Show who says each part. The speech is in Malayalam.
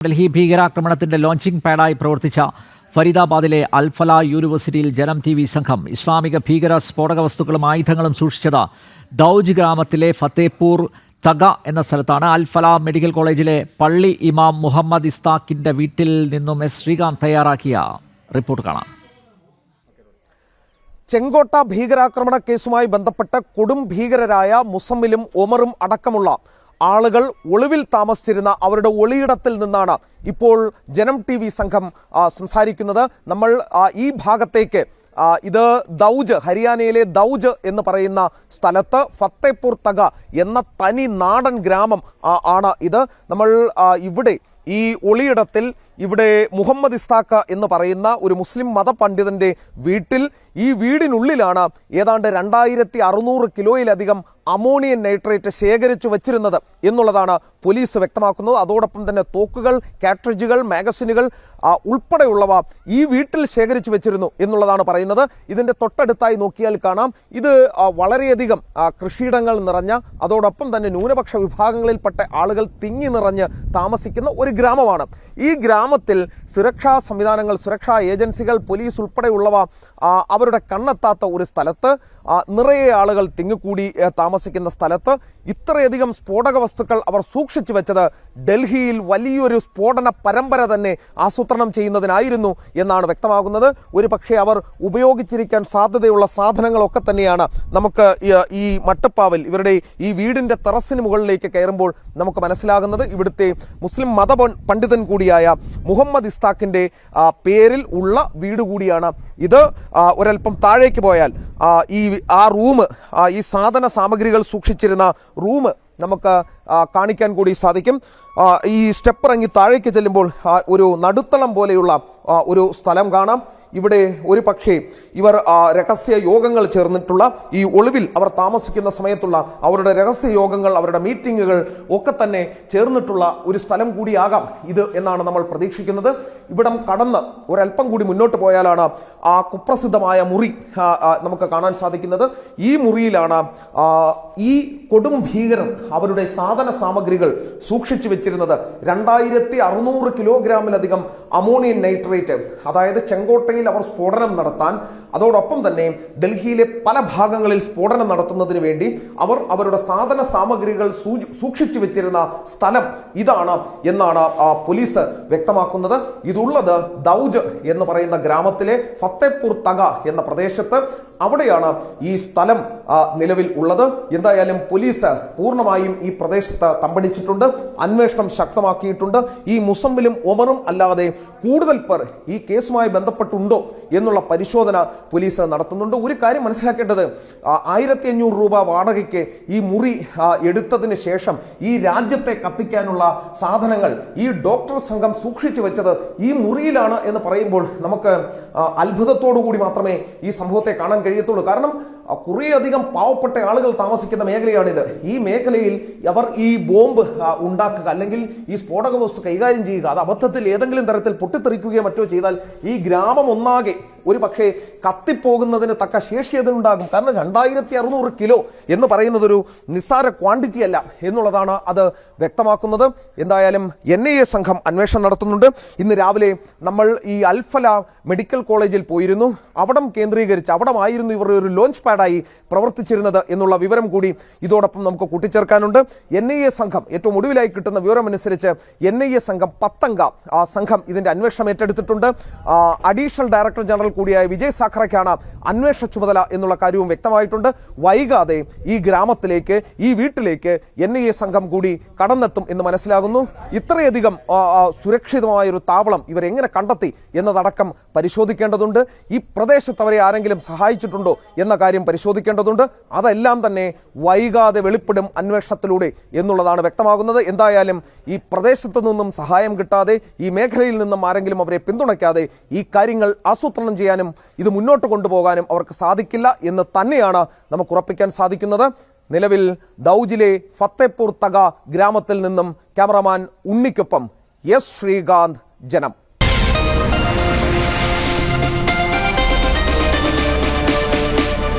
Speaker 1: ഡൽഹി ഭീകരാക്രമണത്തിന്റെ ലോഞ്ചിംഗ് പാഡായി പ്രവർത്തിച്ച ഫരീദാബാദിലെ അൽഫല യൂണിവേഴ്സിറ്റിയിൽ ജനം ടി വി സംഘം ഇസ്ലാമിക ഭീകര സ്ഫോടക വസ്തുക്കളും ആയുധങ്ങളും സൂക്ഷിച്ചത് ദൌജ് ഗ്രാമത്തിലെ ഫത്തേപൂർ തഗ എന്ന സ്ഥലത്താണ്. അൽഫല മെഡിക്കൽ കോളേജിലെ പള്ളി ഇമാം മുഹമ്മദ് ഇസ്താഖിന്റെ വീട്ടിൽ നിന്നും എസ് ശ്രീകാന്ത് തയ്യാറാക്കിയ റിപ്പോർട്ട് കാണാം.
Speaker 2: ചെങ്കോട്ട ഭീകരാക്രമണ കേസുമായി ബന്ധപ്പെട്ട് കൊടും ഭീകരരായ മുസമ്മിലും ഒമറും അടക്കമുള്ള ആളുകൾ ഒളിവിൽ താമസിച്ചിരുന്ന അവരുടെ ഒളിയിടത്തിൽ നിന്നാണ് ഇപ്പോൾ ജനം ടി വി സംഘം സംസാരിക്കുന്നത്. നമ്മൾ ഈ ഭാഗത്തേക്ക് ഇത് ദൗജ് ഹരിയാനയിലെ ദൗജ് എന്ന് പറയുന്ന സ്ഥലത്ത് ഫത്തേപൂർ തക എന്ന തനി നാടൻ ഗ്രാമം ആണ് ഇത്. നമ്മൾ ഇവിടെ ഈ ഒളിയിടത്തിൽ ഇവിടെ മുഹമ്മദ് ഇസ്താഖ എന്ന് പറയുന്ന ഒരു മുസ്ലിം മതപണ്ഡിതന്റെ വീട്ടിൽ ഈ വീടിനുള്ളിലാണ് ഏതാണ്ട് രണ്ടായിരത്തി അറുന്നൂറ് കിലോയിലധികം അമോണിയൻ നൈട്രേറ്റ് ശേഖരിച്ചു വച്ചിരുന്നത് എന്നുള്ളതാണ് പോലീസ് വ്യക്തമാക്കുന്നത്. അതോടൊപ്പം തന്നെ തോക്കുകൾ കാട്രിഡ്ജുകൾ മാഗസിനുകൾ ഉൾപ്പെടെയുള്ളവ ഈ വീട്ടിൽ ശേഖരിച്ചു വെച്ചിരുന്നു എന്നുള്ളതാണ് പറയുന്നത്. ഇതിന്റെ തൊട്ടടുത്തായി നോക്കിയാൽ കാണാം. ഇത് വളരെയധികം കൃഷിയിടങ്ങൾ നിറഞ്ഞ അതോടൊപ്പം തന്നെ ന്യൂനപക്ഷ വിഭാഗങ്ങളിൽപ്പെട്ട ആളുകൾ തിങ്ങി നിറഞ്ഞ് താമസിക്കുന്ന ഒരു ഗ്രാമമാണ്. ഈ ഗ്രാമത്തിൽ സുരക്ഷാ സംവിധാനങ്ങൾ സുരക്ഷാ ഏജൻസികൾ പോലീസ് ഉൾപ്പെടെയുള്ളവ അവരുടെ കണ്ണെത്താത്ത ഒരു സ്ഥലത്ത് നിറയെ ആളുകൾ തിങ്ങിക്കൂടി താമസിക്കുന്ന സ്ഥലത്ത് ഇത്രയധികം സ്ഫോടക വസ്തുക്കൾ അവർ സൂക്ഷിച്ചു വെച്ചത് ഡൽഹിയിൽ വലിയൊരു സ്ഫോടന പരമ്പര തന്നെ ആസൂത്രണം ചെയ്യുന്നതിനായിരുന്നു എന്നാണ് വ്യക്തമാകുന്നത്. ഒരു പക്ഷേ അവർ ഉപയോഗിച്ചിരിക്കാൻ സാധ്യതയുള്ള സാധനങ്ങളൊക്കെ തന്നെയാണ് നമുക്ക് ഈ- മട്ടപ്പാവിൽ ഇവരുടെ ഈ വീടിന്റെ ടെറസിന് മുകളിലേക്ക് കയറുമ്പോൾ നമുക്ക് മനസ്സിലാകുന്നത്. ഇവിടുത്തെ മുസ്ലിം മത പണ്ഡിതൻ കൂടിയായ മുഹമ്മദ് ഇസ്താഖിന്റെ പേരിൽ ഉള്ള വീട് കൂടിയാണ് ഇത്. ഒരല്പം താഴേക്ക് പോയാൽ ഈ ആ റൂം ഈ സാധന സാമഗ്രികൾ സൂക്ഷിച്ചിരുന്ന റൂം നമുക്ക് കാണിക്കാൻ കൂടി സാധിക്കും. ഈ സ്റ്റെപ്പ് ഇറങ്ങി താഴേക്ക് ചെല്ലുമ്പോൾ ഒരു നടുത്തളം പോലെയുള്ള ഒരു സ്ഥലം കാണാം. ഇവിടെ ഒരു പക്ഷേ ഇവർ രഹസ്യ യോഗങ്ങൾ ചേർന്നിട്ടുള്ള ഈ ഒളിവിൽ അവർ താമസിക്കുന്ന സമയത്തുള്ള അവരുടെ രഹസ്യ യോഗങ്ങൾ അവരുടെ മീറ്റിങ്ങുകൾ ഒക്കെ തന്നെ ചേർന്നിട്ടുള്ള ഒരു സ്ഥലം കൂടിയാകാം ഇത് എന്നാണ് നമ്മൾ പ്രതീക്ഷിക്കുന്നത്. ഇവിടം കടന്ന് ഒരല്പം കൂടി മുന്നോട്ട് പോയാലാണ് ആ കുപ്രസിദ്ധമായ മുറി നമുക്ക് കാണാൻ സാധിക്കുന്നത്. ഈ മുറിയിലാണ് ഈ കൊടും ഭീകരർ അവരുടെ സാധന സാമഗ്രികൾ സൂക്ഷിച്ചു വെച്ചിരുന്നത്. രണ്ടായിരത്തി അറുന്നൂറ് കിലോഗ്രാമിലധികം അമോണിയൻ നൈട്രേറ്റ് അതായത് ചെങ്കോട്ടയിൽ അവർ സ്ഫോടനം നടത്താൻ അതോടൊപ്പം തന്നെ ഡൽഹിയിലെ പല ഭാഗങ്ങളിൽ സ്ഫോടനം നടത്തുന്നതിന് വേണ്ടി അവർ അവരുടെ സാധന സാമഗ്രികൾ സൂക്ഷിച്ചു വെച്ചിരുന്ന സ്ഥലം ഇതാണ് എന്നാണ് പോലീസ് വ്യക്തമാക്കുന്നത്. ഇതുള്ളത് ദൗജ് എന്ന് പറയുന്ന ഗ്രാമത്തിലെ ഫത്തേപൂർ തക എന്ന പ്രദേശത്ത് അവിടെയാണ് ഈ സ്ഥലം നിലവിൽ ഉള്ളത്. എന്തായാലും പോലീസ് പൂർണമായും ഈ പ്രദേശത്ത് തമ്പടിച്ചിട്ടുണ്ട് അന്വേഷണം ശക്തമാക്കിയിട്ടുണ്ട്. ഈ മുസമ്മിലും ഒമറും അല്ലാതെ കൂടുതൽ പേർ ഈ കേസുമായി ബന്ധപ്പെട്ടുണ്ടോ. എന്നുള്ള പരിശോധന പോലീസ് നടത്തുന്നുണ്ട്. ഒരു കാര്യം മനസ്സിലാക്കേണ്ടത് ആയിരത്തി അഞ്ഞൂറ് രൂപ വാടകയ്ക്ക് ഈ മുറി എടുത്തതിന് ശേഷം ഈ രാജ്യത്തെ കത്തിക്കാനുള്ള സാധനങ്ങൾ ഈ ഡോക്ടർ സംഘം സൂക്ഷിച്ചു വെച്ചത് ഈ മുറിയിലാണ് എന്ന് പറയുമ്പോൾ നമുക്ക് അത്ഭുതത്തോടു കൂടി മാത്രമേ ഈ സംഭവത്തെ കാണാൻ കഴിയത്തുള്ളൂ. കാരണം കുറേയധികം പാവപ്പെട്ട ആളുകൾ താമസിക്കുന്ന മേഖലയാണിത്. ഈ മേഖലയിൽ അവർ ഈ ബോംബ് ഉണ്ടാക്കുക അല്ലെങ്കിൽ ഈ സ്ഫോടക വസ്തു കൈകാര്യം ചെയ്യുക അത് അബദ്ധത്തിൽ ഏതെങ്കിലും തരത്തിൽ പൊട്ടിത്തെറിക്കുകയോ മറ്റോ ചെയ്താൽ ഈ ഗ്രാമം ഒന്നാകെ ഒരു പക്ഷേ കത്തിപ്പോകുന്നതിന് തക്ക ശേഷി അതിനുണ്ടാകും കാരണം രണ്ടായിരത്തി അറുന്നൂറ് കിലോ എന്ന് പറയുന്നത് ഒരു നിസ്സാര ക്വാണ്ടിറ്റി അല്ല എന്നുള്ളതാണ് അത് വ്യക്തമാക്കുന്നത്. എന്തായാലും എൻ ഐ എ സംഘം അന്വേഷണം നടത്തുന്നുണ്ട്. ഇന്ന് രാവിലെ നമ്മൾ ഈ അൽഫല മെഡിക്കൽ കോളേജിൽ പോയിരുന്നു. അവിടം കേന്ദ്രീകരിച്ച് അവിടമായിരുന്നു ഇവർ ഒരു ലോഞ്ച് പാഡായി പ്രവർത്തിച്ചിരുന്നത് എന്നുള്ള വിവരം കൂടി ഇതോടൊപ്പം നമുക്ക് കൂട്ടിച്ചേർക്കാനുണ്ട്. എൻ ഐ എ സംഘം ഏറ്റവും ഒടുവിലായി കിട്ടുന്ന വിവരം അനുസരിച്ച് എൻ ഐ എ സംഘം പത്തംഗ ആ സംഘം ഇതിന്റെ അന്വേഷണം ഏറ്റെടുത്തിട്ടുണ്ട്. അഡീഷണൽ ഡയറക്ടർ ജനറൽ കൂടിയായ വിജയ് സാഖറയ്ക്കാണ് അന്വേഷണ ചുമതല എന്നുള്ള കാര്യവും വ്യക്തമായിട്ടുണ്ട്. വൈകാതെ ഈ ഗ്രാമത്തിലേക്ക് ഈ വീട്ടിലേക്ക് എൻ ഐ എ സംഘം കൂടി കടന്നെത്തും എന്ന് മനസ്സിലാകുന്നു. ഇത്രയധികം സുരക്ഷിതമായ ഒരു താവളം ഇവർ എങ്ങനെ കണ്ടെത്തി എന്നതടക്കം പരിശോധിക്കേണ്ടതുണ്ട്. ഈ പ്രദേശത്ത് അവരെ ആരെങ്കിലും സഹായിച്ചിട്ടുണ്ടോ എന്ന കാര്യം പരിശോധിക്കേണ്ടതുണ്ട്. അതെല്ലാം തന്നെ വൈകാതെ വെളിപ്പെടും അന്വേഷണത്തിലൂടെ എന്നുള്ളതാണ് വ്യക്തമാകുന്നത്. എന്തായാലും ഈ പ്രദേശത്ത് നിന്നും സഹായം കിട്ടാതെ ഈ മേഖലയിൽ നിന്നും ആരെങ്കിലും അവരെ പിന്തുണയ്ക്കാതെ ഈ കാര്യങ്ങൾ ആസൂത്രണം ചെയ്യാനും ഇത് മുന്നോട്ട് കൊണ്ടുപോകാനും അവർക്ക് സാധിക്കില്ല എന്ന് തന്നെയാണ് നമുക്ക് ഉറപ്പിക്കാൻ സാധിക്കുന്നത്. നിലവിൽ ദൗജിലെ ഫത്തേപൂർ തക ഗ്രാമത്തിൽ നിന്നും ക്യാമറമാൻ ഉണ്ണിക്കൊപ്പം എസ് ശ്രീകാന്ത് ജനം.